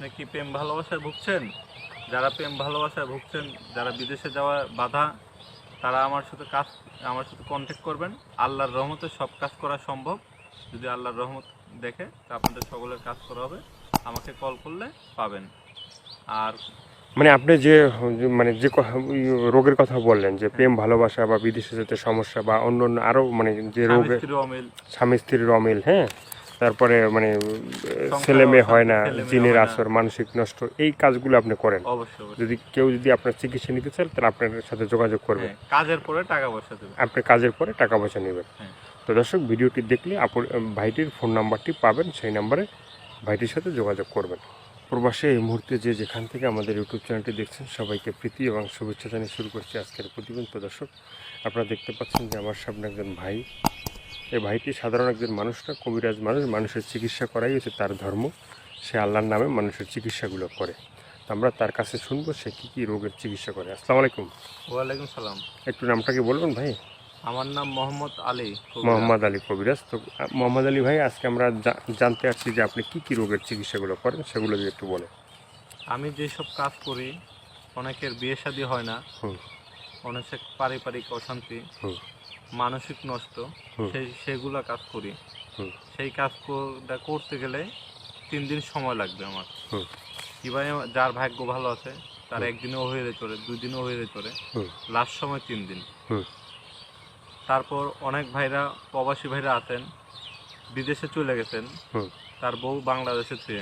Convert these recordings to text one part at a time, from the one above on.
আপনি কি প্রেম ভালোবাসায় ভুগছেন? যারা প্রেম ভালোবাসায় ভুগছেন যারা বিদেশে যাওয়া বাধা তারা আমার সাথে কাজ আমার সাথে কন্ট্যাক্ট করবেন। আল্লাহর রহমতে সব কাজ করা সম্ভব। যদি আল্লাহর রহমত দেখে তা আপনাদের সকলের কাজ করা হবে। আমাকে কল করলে পাবেন। আর মানে আপনি যে মানে যে রোগের কথা বললেন যে প্রেম ভালোবাসা বা বিদেশে যেতে সমস্যা বা অন্য অন্য আরও মানে যে স্বামী রোগে অমিল। স্বামী স্ত্রীর অমিল হ্যাঁ? তারপরে মানে ছেলে মেয়ে হয় না জিনের আসর মানসিক নষ্ট এই কাজগুলো আপনি করেন। যদি কেউ যদি আপনার চিকিৎসা নিতে চান তাহলে আপনার সাথে যোগাযোগ করবে। হ্যাঁ, কাজের পরে টাকা পয়সা দেবে। আপনি কাজের পরে টাকা পয়সা নেবেন। হ্যাঁ। তো দর্শক ভিডিওটি দেখলে আপন ভাইটির ফোন নাম্বারটি পাবেন সেই নাম্বারে ভাইটির সাথে যোগাযোগ করবেন। প্রবাসে এই মুহূর্তে যে যেখান থেকে আমাদের ইউটিউব চ্যানেলটি দেখছেন সবাইকে প্রীতি এবং শুভেচ্ছা জানিয়ে শুরু করছি আজকের প্রতিদিন তো দর্শক আপনারা দেখতে পাচ্ছেন যে আমার সামনে একজন ভাই এই ভাইটি সাধারণ একজন মানুষ না কবিরাজ মানুষ মানুষের চিকিৎসা করাই হচ্ছে তার ধর্ম। সে আল্লাহর নামে মানুষের চিকিৎসাগুলো করে। তো আমরা তার কাছে শুনব সে কী কী রোগের চিকিৎসা করে। আসসালামু আলাইকুম। ওয়ালাইকুম সালাম। একটু নামটা কি বলবেন ভাই? আমার নাম মোহাম্মদ আলী। মোহাম্মদ আলী কবিরাজ। তো মোহাম্মদ আলী ভাই আজকে আমরা জানতে পারছি যে আপনি কি কি রোগের চিকিৎসাগুলো করেন সেগুলো যদি একটু বলেন। আমি যেসব কাজ করি অনেকের বিয়ে শাদী হয় না। হুম। অনেকের পারিবারিক অশান্তি। হুম। মানসিক নষ্ট সেই সেগুলা কাজ করি। সেই কাজটা করতে গেলে তিন দিন সময় লাগবে আমার। এবার যার ভাগ্য ভালো আছে তার একদিনে একদিনেও হয়ে চলে দুই দিনও হয়ে চলে। লাস্ট সময় তিন দিন। তারপর অনেক ভাইরা প্রবাসী ভাইরা আছেন বিদেশে চলে গেছেন। তার বউ বাংলাদেশে ছিল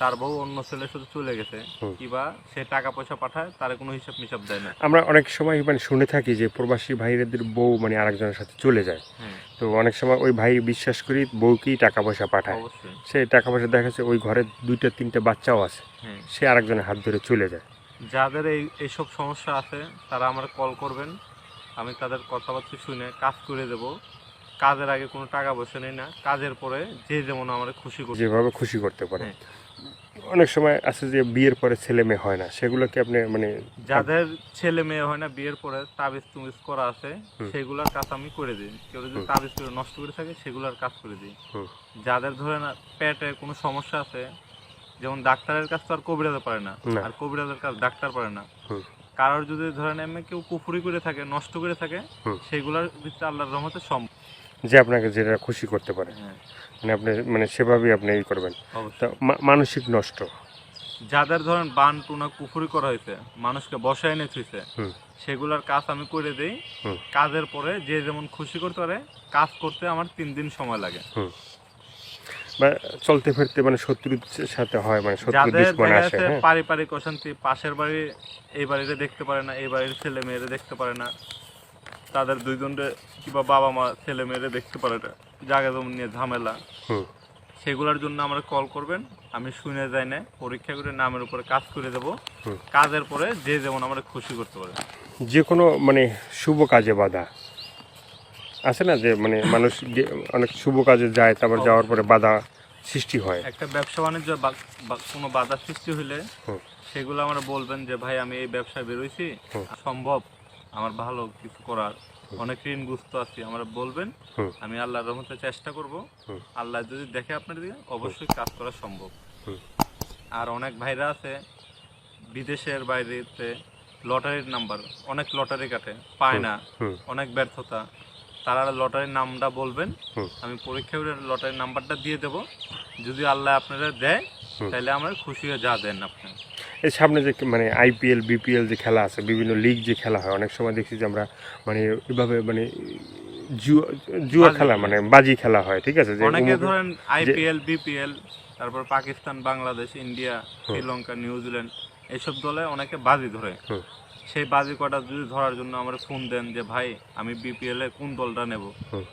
তার বউ অন্য ছেলের সাথে চলে গেছে। কিবা সে টাকা পয়সা পাঠায় তার কোনো হিসাব মিসাব দেয় না। আমরা অনেক সময় মানে শুনে থাকি যে প্রবাসী ভাইদের বউ মানে আরেকজনের সাথে চলে যায়। তো অনেক সময় ওই ভাই বিশ্বাস করি বউকেই টাকা পয়সা পাঠায়। অবশ্যই। সে টাকা পয়সা দেখা যাচ্ছে ওই ঘরে দুইটা তিনটা বাচ্চাও আছে। সে আরেকজনের হাত ধরে চলে যায়। যাদের এই এইসব সমস্যা আছে তারা আমার কল করবেন। আমি তাদের কথাবার্তা শুনে কাজ করে দেব। কাজের আগে কোনো টাকা পয়সা নেই না কাজের পরে যে যেমন আমার খুশি করবে যেভাবে খুশি করতে পারে হ্যাঁ। অনেক সময় আছে যে বিয়ের পরে ছেলে মেয়ে হয় না সেগুলোকে আপনি মানে যাদের ছেলে মেয়ে হয় না বিয়ের পরে তাবিজ তুমিজ করা আছে। সেগুলোর কাজ আমি করে দিই কেউ যদি। তাবিজ করে নষ্ট করে থাকে সেগুলোর কাজ করে দিই যাদের ধরে না পেটে কোনো সমস্যা আছে যেমন ডাক্তারের কাজ তো আর কবিরাজে পারে না। আর কবিরাজের কাজ ডাক্তার পারে না কারোর যদি ধরেন এমনি কেউ কুফুরি করে থাকে নষ্ট করে থাকে। সেগুলোর ভিতরে আল্লাহর রহমতে সম্ভব যে আপনাকে যেটা খুশি করতে পারে। হ্যাঁ। মানে আপনি মানে সেভাবেই আপনি ই করবেন। তা মানসিক নষ্ট। যাদের ধরেন বান টুনা কুফুরি করা হয়েছে মানুষকে বসায় এনে থুইছে। সেগুলোর কাজ আমি করে দেই। কাজের পরে যে যেমন খুশি করতে পারে কাজ করতে আমার তিন দিন সময় লাগে। বা চলতে ফিরতে মানে শত্রুর সাথে হয় মানে শত্রু যাদের দুশ্মন আসে হ্যাঁ। পারিবারিক অশান্তি পাশের বাড়ি এই বাড়িতে দেখতে পারে না এই বাড়ির ছেলে মেয়েরে দেখতে পারে না তাদের দুইজনরে কিংবা বাবা মা ছেলে মেয়েরে দেখতে পারে না জায়গা জমি নিয়ে ঝামেলা। সেগুলোর জন্য আমরা কল করবেন আমি শুনে যাই না পরীক্ষা করে নামের উপরে কাজ করে দেব কাজের পরে যে যেমন আমরা খুশি করতে পারে। যে কোনো মানে শুভ কাজে বাধা। আছে না যে মানে মানুষ অনেক শুভ কাজে যায় তারপর যাওয়ার পরে বাধা সৃষ্টি হয়। একটা ব্যবসা বাণিজ্য কোনো বাধা সৃষ্টি হলে সেগুলো আমরা বলবেন যে ভাই আমি এই ব্যবসায় বেরোইছি সম্ভব? আমার ভালো কিছু করার। অনেক ঋণ ঋণগ্রস্ত আছি। আমরা বলবেন। আমি আল্লাহর রহমতে চেষ্টা করব। আল্লাহ যদি দেখে আপনার দিকে অবশ্যই কাজ করা সম্ভব। আর অনেক ভাইরা আছে বিদেশের বাইরেতে লটারির নাম্বার অনেক লটারি কাটে পায় না অনেক ব্যর্থতা। তারা লটারির নামটা বলবেন আমি পরীক্ষা করে লটারির নাম্বারটা দিয়ে দেব। যদি আল্লাহ আপনারা দেয় তাহলে আমরা খুশি হয়ে যা দেন আপনি এই সামনে যে মানে আইপিএল বিপিএল যে খেলা আছে বিভিন্ন লিগ যে খেলা হয় অনেক সময় দেখছি যে আমরা মানে এভাবে মানে জুয়া জুয়া খেলা। মানে বাজি খেলা হয় ঠিক আছে যে অনেকে ধরেন আইপিএল বিপিএল তারপর Pakistan Bangladesh India Sri Lanka New Zealand এইসব দলে অনেকে বাজি ধরে। সেই বাজি কটা যদি ধরার জন্য আমরা ফোন দেন যে ভাই আমি বিপিএল এ কোন দলটা নেব?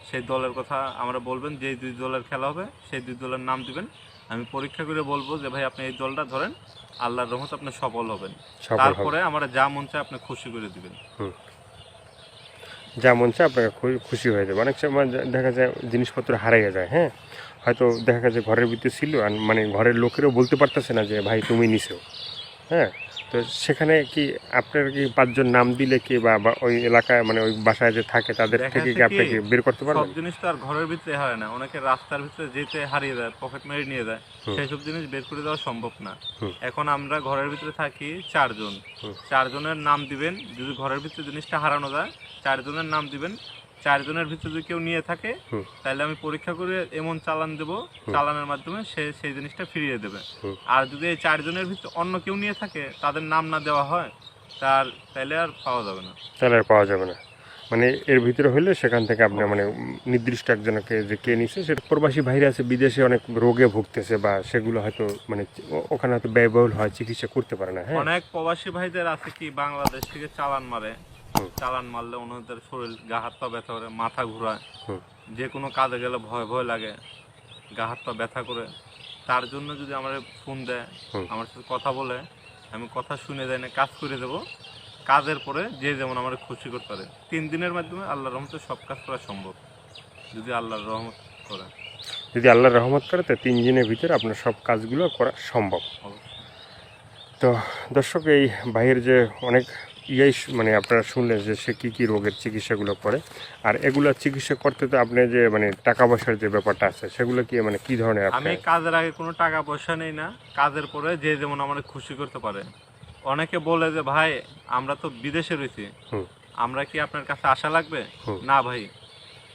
সেই দলের কথা আমরা বলবেন যে দুই দলের খেলা হবে সেই দুই দলের নাম দিবেন। আমি পরীক্ষা করে বলব যে ভাই আপনি এই দলটা ধরেন আল্লাহর রহমত আপনি সফল হবেন। তারপরে আমরা যা মন চায় আপনি খুশি করে দিবেন। যা মন চায় আপনাকে খুশি হয়ে যাবে। অনেক সময় দেখা যায় জিনিসপত্র হারিয়ে যায় হ্যাঁ? হয়তো দেখা যায় ঘরের ভিতরে ছিল আর মানে ঘরের লোকেরও বলতে পারতেছে না যে ভাই তুমি নিছো। হ্যাঁ? তো সেখানে কি আপনার কি পাঁচজন নাম দিলে কি বা ওই এলাকায় মানে ওই বাসায় যে থাকে তাদের থেকে কি যাচ্ছে আপনি কি, কি বের করতে পারবেন? সব জিনিস তো আর ঘরের ভিতরে হারায় না। অনেকে রাস্তার ভিতরে যেতে হারিয়ে যায় পকেট মেরে নিয়ে যায়। সেই সব জিনিস বের করে দেওয়া সম্ভব না। এখন আমরা ঘরের ভিতরে থাকি চারজন। চারজনের নাম দিবেন যদি ঘরের ভিতরে জিনিসটা হারানো যায় চারজনের নাম দিবেন চারজনের ভিতরে যদি কেউ নিয়ে থাকে তাহলে আমি পরীক্ষা করে এমন চালান দেব চালানের মাধ্যমে সে সেই জিনিসটা ফিরিয়ে দেবে। আর যদি এই চারজনের ভিতরে অন্য কেউ নিয়ে থাকে তাদের নাম না দেওয়া হয় তার তাহলে আর পাওয়া যাবে না। তাহলে আর পাওয়া যাবে না। মানে এর ভিতরে হলে সেখান থেকে আপনি মানে নির্দিষ্ট একজনকে যে কে নিছে সেটা প্রবাসী ভাইরা আছে বিদেশে অনেক রোগে ভুগতেছে বা সেগুলো হয়তো মানে ওখানে হয়তো ব্যয়বহুল হয় চিকিৎসা করতে পারে না হ্যাঁ? অনেক প্রবাসী ভাইদের আছে কি বাংলাদেশ থেকে চালান মারে। চালান মারলে ওনাদের শরীর গা হাত পা ব্যথা করে মাথা ঘুরায়। যে কোনো কাজে গেলে ভয় ভয় লাগে গা হাত পা ব্যথা করে। তার জন্য যদি আমার ফোন দেয় আমার সাথে কথা বলে আমি কথা শুনে যাই না কাজ করে দেবো কাজের পরে যে যেমন আমার খুশি করতে পারে। তিন দিনের মাধ্যমে আল্লাহর রহমতে সব কাজ করা সম্ভব যদি আল্লাহর রহমত করে। যদি আল্লাহর রহমত করে তো তিন দিনের ভিতরে আপনার সব কাজগুলো করা সম্ভব। তো দর্শক এই ভাইয়ের যে অনেক ইয়াই মানে আপনারা শুনলেন যে সে কী কী রোগের চিকিৎসাগুলো করে। আর এগুলো চিকিৎসা করতে তো আপনি যে মানে টাকা পয়সার যে ব্যাপারটা আছে সেগুলো কি মানে কি ধরনের আমি কাজের আগে কোনো টাকা পয়সা নেই না। কাজের পরে যে যেমন আমাদের খুশি করতে পারে। অনেকে বলে যে ভাই আমরা তো বিদেশে রয়েছি। আমরা কি আপনার কাছে আসা লাগবে? না ভাই।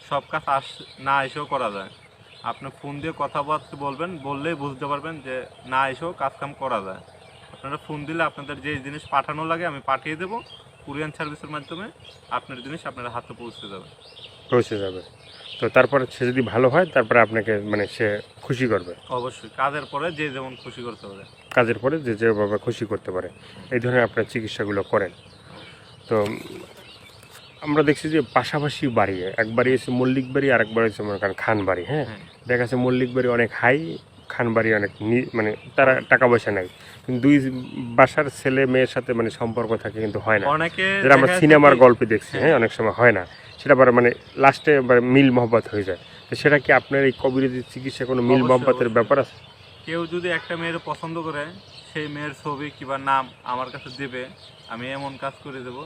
সব কাজ আস না এসেও করা যায়। আপনি ফোন দিয়ে কথাবার্তা বলবেন বললেই বুঝতে পারবেন যে না এসেও কাজ কাম করা যায়। আপনারা ফোন দিলে আপনাদের যে জিনিস পাঠানো লাগে আমি পাঠিয়ে দেবো। কুরিয়ান সার্ভিসের মাধ্যমে আপনার জিনিস আপনার হাতে পৌঁছে যাবে। পৌঁছে যাবে। তো তারপরে সে যদি ভালো হয় তারপরে আপনাকে মানে সে খুশি করবে। অবশ্যই। কাজের পরে যে যেমন খুশি করতে পারে। কাজের পরে যে যেভাবে খুশি করতে পারে। এই ধরনের আপনার চিকিৎসাগুলো করেন। তো আমরা দেখছি যে পাশাপাশি বাড়ি এক বাড়ি এসে মল্লিক বাড়ি আর এক বাড়ি হচ্ছে মনে করেন খান বাড়ি হ্যাঁ? হ্যাঁ। দেখা যাচ্ছে মল্লিক বাড়ি অনেক হাই খান বাড়ি অনেক মানে তারা টাকা পয়সা নাই দুই বাসার ছেলে মেয়ের সাথে মানে সম্পর্ক থাকে কিন্তু হয় না। অনেকে যেটা আমরা সিনেমার গল্পে দেখছি হ্যাঁ। হ্যাঁ অনেক সময় হয় না। সেটা আবার মানে লাস্টে মিল মহব্বত হয়ে যায়। তো সেটা কি আপনার এই কবিরাজি চিকিৎসা কোনো মিল মহব্বতের ব্যাপার আছে? কেউ যদি একটা মেয়ের পছন্দ করে সেই মেয়ের ছবি কিংবা নাম আমার কাছে দেবে আমি এমন কাজ করে দেব।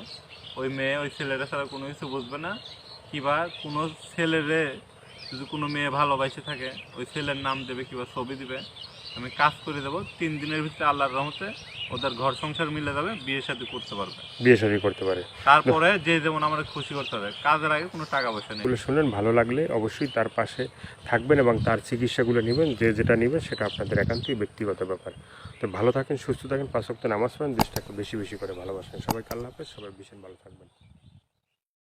ওই মেয়ে ওই ছেলেটা ছাড়া কোনো কিছু বুঝবে না। কিবা কোনো ছেলেরে যদি কোনো মেয়ে ভালোবাসে থাকে ওই ছেলের নাম দেবে কিংবা ছবি দিবে আমি কাজ করে দেব তিন দিনের ভিতরে আল্লাহর রহমতে ওদের ঘর সংসার মিলে যাবে বিয়ে শাদী করতে পারবে। বিয়ে শাদী করতে পারে। তারপরে যে যেমন আমার খুশি করতে হবে কাজের আগে কোনো টাকা পয়সা নেই। শুনলেন ভালো লাগলে অবশ্যই তার পাশে থাকবেন এবং তার চিকিৎসাগুলো নেবেন যে যেটা নেবেন সেটা আপনাদের একান্তই ব্যক্তিগত ব্যাপার। তো ভালো থাকেন সুস্থ থাকেন পাঁচ ওয়াক্ত নামাজ পড়েন দেশটাকে বেশি বেশি করে ভালোবাসেন। সবাইকে আল্লাহ হাফেজ সবাই ভীষণ ভালো থাকবেন।